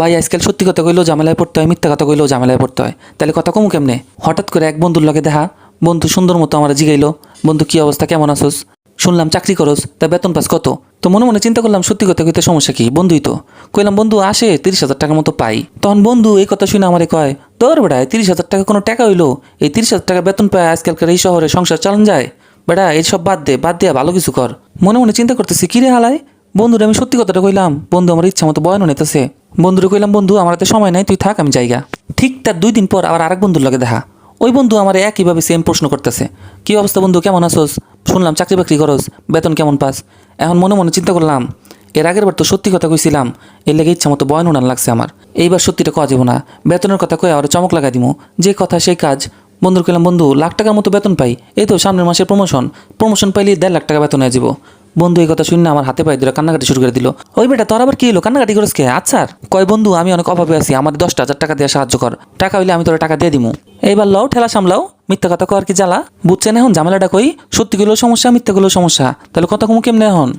ভাই, আজকাল সত্যি কথা কইলেও ঝামেলায় পড়তে হয়, মিথ্যা কথা কইলেও ঝামেলায় পড়তে হয়। তাহলে কথা কমু কেমনে? হঠাৎ করে এক বন্ধুর লগে দেখা, বন্ধু সুন্দর মতো আমার জিগাইলো, বন্ধু কি অবস্থা, কেমন আছোস? শুনলাম চাকরি করস, তা বেতন পাস কত? তো মনে মনে চিন্তা করলাম, সত্যি কথা কইতে সমস্যা কি? বন্ধুই তো। কইলাম, বন্ধু আসে, তিরিশ হাজার টাকার মতো পাই। তখন বন্ধু এই কথা শুনে আমারে কয়, তোর বেড়ায় তিরিশ হাজার টাকা কোনো টাকা হইল? এই তিরিশ হাজার টাকা বেতন পায় আজকালকার এই শহরে সংসার চালান যায়? বেড়া এইসব বাদ দে, বাদ দিয়া ভালো কিছু কর। মনে মনে চিন্তা করতেছি কি রে হালায় বন্ধুরে আমি সত্যি কথাটা কইলাম, বন্ধু আমার ইচ্ছা মতো বয়ানো নিতেছে। বন্ধুরে কইলাম, বন্ধু, আমার হাতে সময় নাই, তুই থাক, আমি জায়গা ঠিক তার দুই দিন পর আবার আরেক বন্ধুর লগে দেখা। ওই বন্ধু আমার একইভাবে সেম প্রশ্ন করতেছে। কি অবস্থা বন্ধু, কেমন আসোস শুনলাম চাকরি বাকরি করস, বেতন কেমন পাস? এখন মনে মনে চিন্তা করলাম, এর আগের বার তো সত্যি কথা কইছিলাম, এর লেগে ইচ্ছা মতো বয়ন উনান লাগছে আমার। এইবার সত্যিটা কওয়া যাব না। বেতনের কথা কয়ে আর চমক লাগাই দিমু। যে কথা, সেই কাজ। বন্ধুর কইলাম, বন্ধু, লাখ টাকার মতো বেতন পাই, এই তো সামনের মাসের প্রমোশন প্রমোশন পাইলে দেড় লাখ টাকা বেতন হয়ে যাব বন্ধু, এই কথা শুনে আমার হাতে পায়ে দিল কান্নাকাটি শুরু করে দিল। ওই বেটা, তোর আবার কি হলো? কান্নাকাটি করিস কে? আচ্ছা কয় বন্ধু, আমি অনেক অভাবে আছি আমার দশটা হাজার টাকা দিয়ে সাহায্য কর। টাকা হইলে আমি তোর টাকা দিয়ে দিমু। এইবার লও, ঠেলা সামলাও। মিথ্যা কথা কর কি জ্বালা? বুঝছেন এখন? ঝামেলাটা কই? সত্যি গুলো সমস্যা, মিথ্যা গুলো সমস্যা। তাহলে কথা কমু কেমনে এখন?